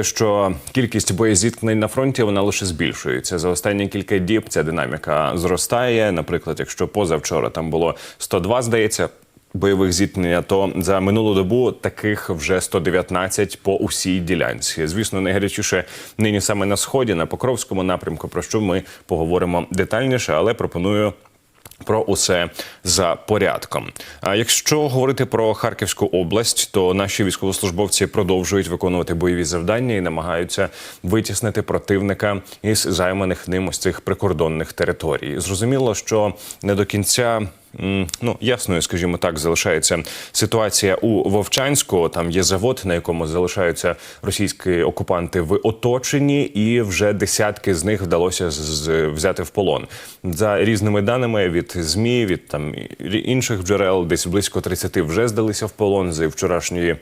Що кількість боєзіткнень на фронті вона лише збільшується за останні кілька діб. Ця динаміка зростає. Наприклад, якщо позавчора там було 102, здається. Бойових зіткнення, то за минулу добу таких вже 119 по усій ділянці. Звісно, найгарячіше нині саме на сході, на Покровському напрямку, про що ми поговоримо детальніше, але пропоную про усе за порядком. А якщо говорити про Харківську область, то наші військовослужбовці продовжують виконувати бойові завдання і намагаються витіснити противника із займаних ним ось цих прикордонних територій. Зрозуміло, що не до кінця. Ну, ясною, скажімо так, залишається ситуація у Вовчанську. Там є завод, на якому залишаються російські окупанти в оточенні, і вже десятки з них вдалося з- взяти в полон. За різними даними від змі, від там інших джерел, десь близько 30 вже здалися в полон з вчорашньої.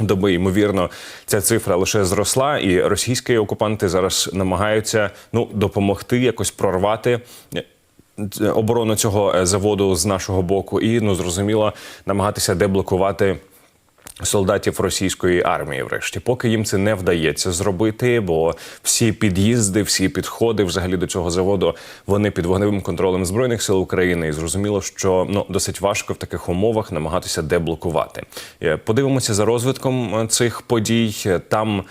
Доби ймовірно, ця цифра лише зросла, і російські окупанти зараз намагаються ну допомогти якось прорвати оборону цього е, заводу з нашого боку, і ну зрозуміло намагатися деблокувати. Солдатів російської армії, врешті, поки їм це не вдається зробити, бо всі під'їзди, всі підходи взагалі до цього заводу вони під вогневим контролем збройних сил України. І зрозуміло, що ну досить важко в таких умовах намагатися деблокувати. Е, Подивимося за розвитком е, цих подій. Е, Там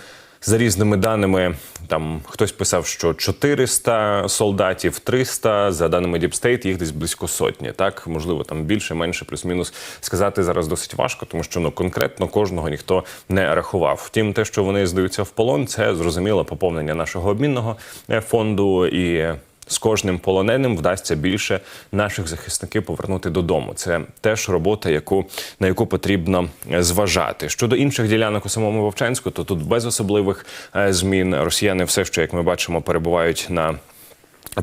за різними даними, там хтось писав, що 400 солдатів, 300, за даними State, їх десь близько сотні. Так, можливо, там більше, менше, плюс-мінус сказати зараз досить важко, тому що ну конкретно кожного ніхто не рахував. Втім, те, що вони здаються в полон, це зрозуміло поповнення нашого обмінного е, фонду і. З кожним полоненим вдасться більше наших захисників повернути додому. Це теж робота, яку на яку потрібно е, зважати. Щодо інших ділянок у самому Вовчанську, то тут без особливих е, змін росіяни все ще, як ми бачимо, перебувають на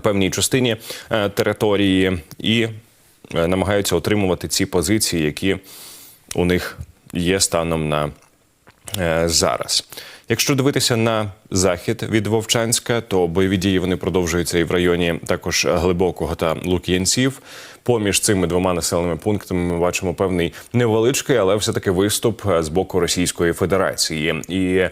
певній частині е, території і намагаються отримувати ці позиції, які у них є станом на зараз. Якщо дивитися на захід від Вовчанська, то бойові дії вони продовжуються і в районі також глибокого та Лук'янців. Поміж цими двома населеними пунктами ми бачимо певний невеличкий, але все таки виступ е, з боку Російської Федерації. І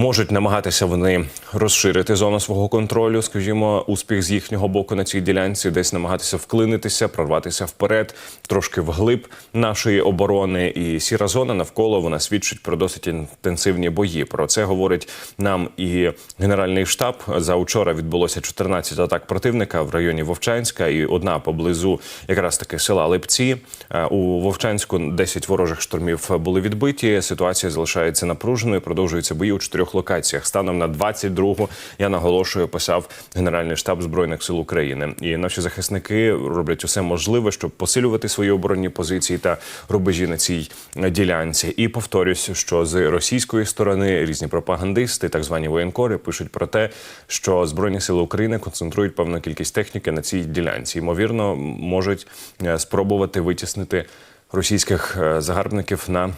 Можуть намагатися вони розширити зону свого контролю, скажімо, успіх з їхнього боку на цій ділянці, десь намагатися вклинитися, прорватися вперед, трошки вглиб нашої оборони. І сіра зона навколо вона свідчить про досить інтенсивні бої. Про це говорить нам і генеральний штаб. За учора відбулося 14 атак противника в районі Вовчанська, і одна поблизу якраз таки села Липці. Е, У Вовчанську 10 ворожих штурмів були відбиті. Ситуація залишається напруженою. Продовжуються бої у чотирьох локаціях. Станом на 22-го, я наголошую, писав Генеральний штаб збройних сил України. І наші захисники роблять усе можливе, щоб посилювати свої оборонні позиції та рубежі на цій ділянці. І повторюсь, що з російської сторони різні пропагандисти, так звані воєнкори, пишуть про те, що збройні сили України концентрують певну кількість техніки на цій ділянці. Ймовірно, можуть е, спробувати витіснити російських е, загарбників на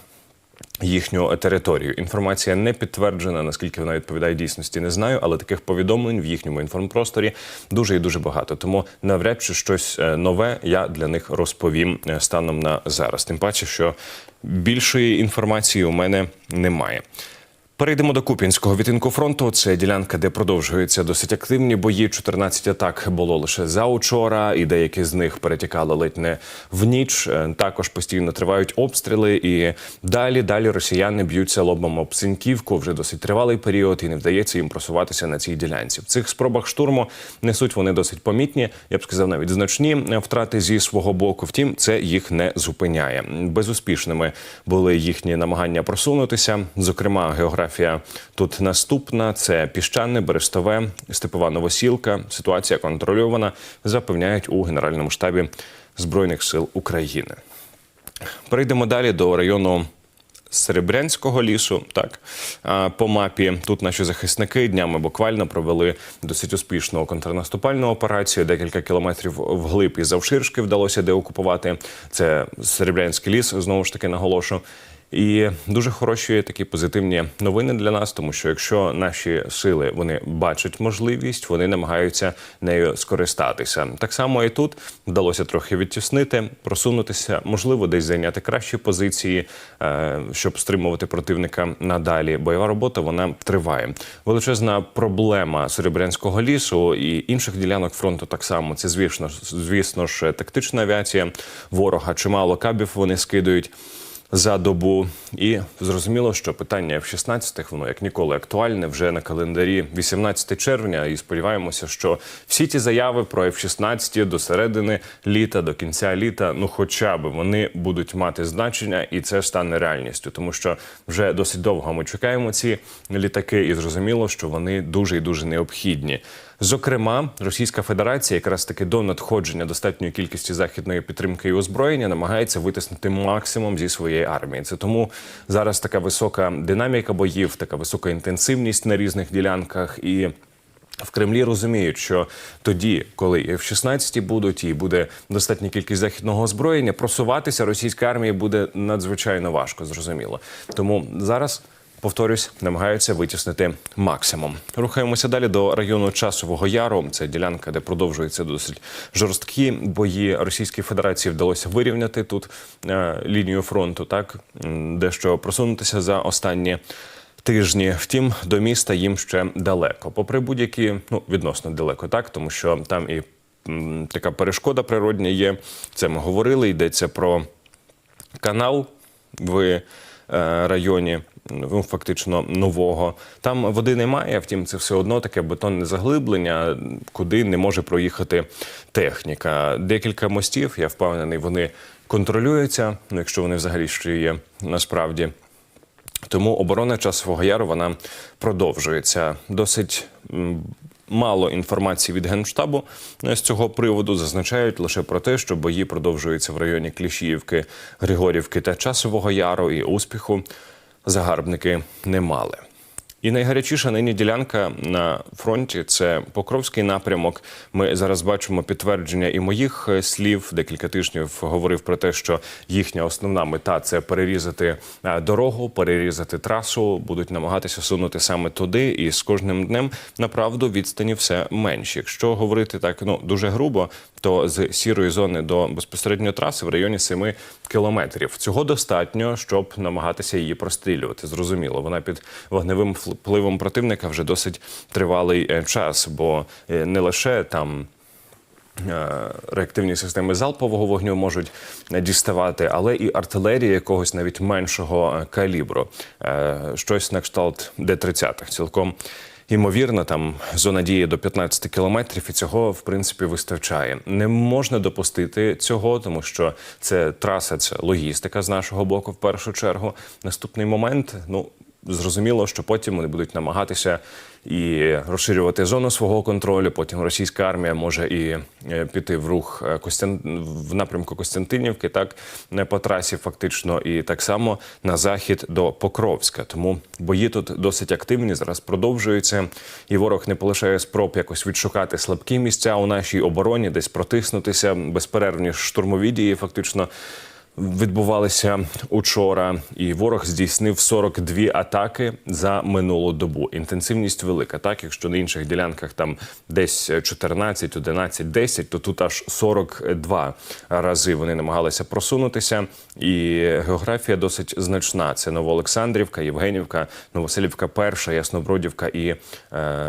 їхню територію. Інформація не підтверджена, наскільки вона відповідає дійсності, не знаю, але таких повідомлень в їхньому інформпросторі дуже і дуже багато. Тому навряд чи щось е, нове я для них розповім е, станом на зараз. Тим паче, що більшої інформації у мене немає. Перейдемо до Куп'янського відтинку фронту. Це ділянка, де продовжуються досить активні бої. 14 атак було лише за учора, і деякі з них перетікали ледь не в ніч. Е, Також постійно тривають обстріли. І далі, далі росіяни б'ються лобом об Синьківку. Вже досить тривалий період, і не вдається їм просуватися на цій ділянці. В цих спробах штурму несуть вони досить помітні. Я б сказав, навіть значні е, втрати зі свого боку. Втім, це їх не зупиняє. Безуспішними були їхні намагання просунутися. Зокрема, географія тут наступна: це піщане, берестове, степова новосілка. Ситуація контрольована, запевняють у генеральному штабі збройних сил України. Перейдемо далі до району. Серебрянського лісу, так по мапі тут наші захисники днями буквально провели досить успішну контрнаступальну операцію. Декілька кілометрів вглиб і завширшки вдалося деокупувати. Це Серебрянський ліс, знову ж таки наголошу. І дуже хороші такі позитивні новини для нас, тому що якщо наші сили вони бачать можливість, вони намагаються нею скористатися. Так само і тут вдалося трохи відтіснити, просунутися, можливо, десь зайняти кращі позиції, е, щоб стримувати противника надалі. Бойова робота вона триває. Величезна проблема Серебрянського лісу і інших ділянок фронту так само. Це звісно, звісно ж, тактична авіація ворога. Чимало кабів вони скидують за добу. І зрозуміло, що питання F-16 воно як ніколи актуальне вже на календарі 18 червня. І сподіваємося, що всі ті заяви про F-16 до середини літа, до кінця літа, ну хоча б вони будуть мати значення, і це стане реальністю, тому що вже досить довго ми чекаємо ці літаки, і зрозуміло, що вони дуже і дуже необхідні. Зокрема, Російська Федерація, якраз таки до надходження достатньої кількості західної підтримки і озброєння, намагається витиснути максимум зі своєї армії. Це тому зараз така висока динаміка боїв, така висока інтенсивність на різних ділянках і. В Кремлі розуміють, що тоді, коли і F-16 будуть, і буде достатня кількість західного озброєння, просуватися російській армії буде надзвичайно важко, зрозуміло. Тому зараз. Повторюсь, намагаються витіснити максимум. Рухаємося далі до району Часового Яру. Це ділянка, де продовжуються досить жорсткі бої. Російській Федерації вдалося вирівняти тут е, лінію фронту, так дещо просунутися за останні тижні. Втім, до міста їм ще далеко. Попри будь-які, ну відносно далеко, так тому що там і така перешкода природня є. Це ми говорили. Йдеться про канал в е, районі. Ну, фактично нового там води немає. Втім, це все одно таке бетонне заглиблення, куди не може проїхати техніка. Декілька мостів, я впевнений, вони контролюються. Ну, якщо вони взагалі ще є насправді. Тому оборона часового яру вона продовжується. Досить мало інформації від генштабу е, з цього приводу. Зазначають лише про те, що бої продовжуються в районі Кліщіївки, Григорівки та Часового Яру, і успіху загарбники не мали. І найгарячіша нині ділянка на фронті це Покровський напрямок. Ми зараз бачимо підтвердження і моїх е, слів. Декілька тижнів говорив про те, що їхня основна мета це перерізати е, дорогу, перерізати трасу. Будуть намагатися сунути саме туди. І з кожним днем направду відстані все менші. Якщо говорити так, ну дуже грубо, то з сірої зони до безпосередньо траси в районі 7 кілометрів. Цього достатньо, щоб намагатися її прострілювати. Зрозуміло, вона під вогневим впливом противника вже досить тривалий е, час, бо е, не лише там. е, Реактивні системи залпового вогню можуть діставати, але і артилерія якогось навіть меншого калібру, щось на кшталт Д-30. Цілком Ймовірно, там зона дії до 15 кілометрів, і цього в принципі вистачає. Не можна допустити цього, тому що це траса, це логістика з нашого боку. В першу чергу. Наступний момент, ну зрозуміло, що потім вони будуть намагатися і розширювати зону свого контролю. Потім російська армія може і е, піти в рух е, Костян... в напрямку Костянтинівки, так не по трасі, фактично, і так само на захід до Покровська. Тому бої тут досить активні. Зараз продовжуються, і ворог не полишає спроб якось відшукати слабкі місця у нашій обороні, десь протиснутися. Безперервні штурмові дії, фактично відбувалися учора, і ворог здійснив 42 атаки за минулу добу. Інтенсивність велика. Так, якщо на інших ділянках там десь 14, 11, 10, то тут аж 42 рази вони намагалися просунутися. І географія досить значна. Це Новоолександрівка, Євгенівка, Новоселівка, Перша, Яснобродівка і е,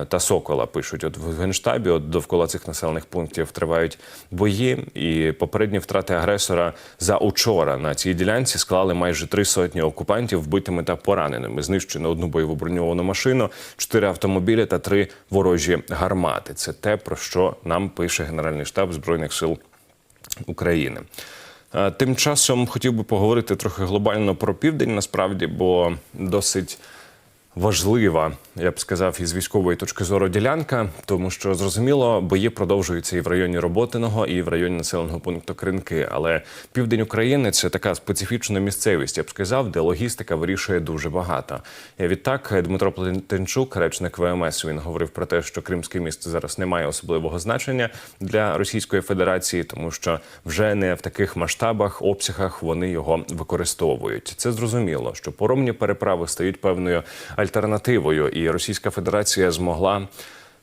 та Сокола. Пишуть, от в генштабі, от довкола цих населених пунктів тривають бої, і попередні втрати агресора за учора на цій ділянці склали майже три сотні окупантів вбитими та пораненими. Знищено одну бойову броньовану машину, чотири автомобілі та три ворожі гармати. Це те, про що нам пише Генеральний штаб збройних сил України. Е, Тим часом хотів би поговорити трохи глобально про південь, насправді, бо досить важлива, я б сказав, із військової точки зору ділянка, тому що зрозуміло, бої продовжуються і в районі Роботиного, і в районі населеного пункту Кринки. Але південь України це така специфічна місцевість, я б сказав, де логістика вирішує дуже багато. І відтак Дмитро Плетенчук, речник ВМС, він говорив про те, що Кримське місто зараз не має особливого значення для Російської Федерації, тому що вже не в таких масштабах, обсягах вони його використовують. Це зрозуміло, що поромні переправи стають певною альтернативою, і Російська Федерація змогла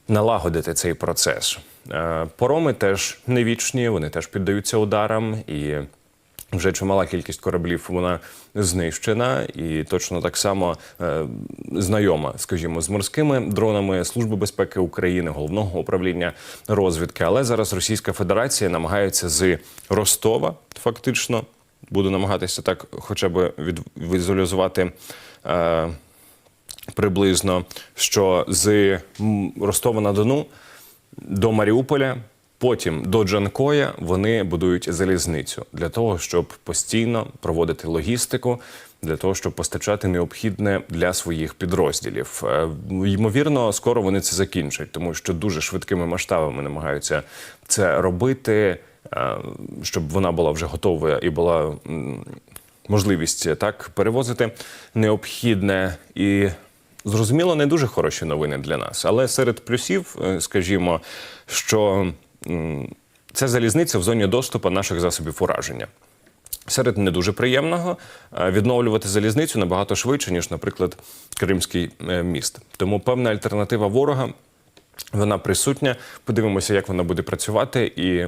налагодити цей процес. Е, Пороми теж не вічні, вони теж піддаються ударам і. Вже чимала кількість кораблів вона знищена, і точно так само е, знайома, скажімо, з морськими дронами Служби безпеки України, головного управління розвідки. Але зараз Російська Федерація намагається з Ростова, фактично, буду намагатися так, хоча б від, візуалізувати. Е, приблизно, що з Ростова на Дону до Маріуполя, потім до Джанкоя вони будують залізницю для того, щоб постійно проводити логістику. Для того щоб постачати необхідне для своїх підрозділів, Е, ймовірно, скоро вони це закінчать, тому що дуже швидкими масштабами намагаються це робити, е, щоб вона була вже готова і була можливість так перевозити необхідне і. Зрозуміло, не дуже хороші новини для нас, але серед плюсів, е, скажімо, що це залізниця в зоні доступу наших засобів ураження. Серед не дуже приємного е, відновлювати залізницю набагато швидше, ніж, наприклад, Кримський е, міст. Тому певна альтернатива ворога вона присутня. Подивимося, як вона буде працювати і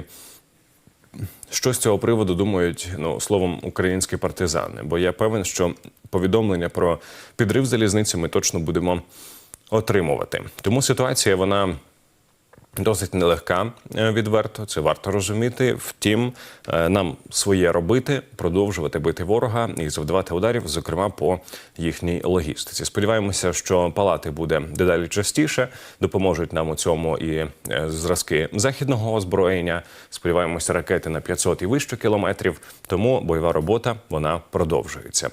що з цього приводу думають ну словом українські партизани? Бо я певен, що повідомлення про підрив залізниці ми точно будемо отримувати. Тому ситуація вона. Досить нелегка е, відверто, це варто розуміти. Втім, е, нам своє робити, продовжувати бити ворога і завдавати ударів, зокрема по їхній логістиці. Сподіваємося, що палати буде дедалі частіше. Допоможуть нам у цьому і е, зразки західного озброєння. Сподіваємося, ракети на 500 і вище кілометрів. Тому бойова робота вона продовжується.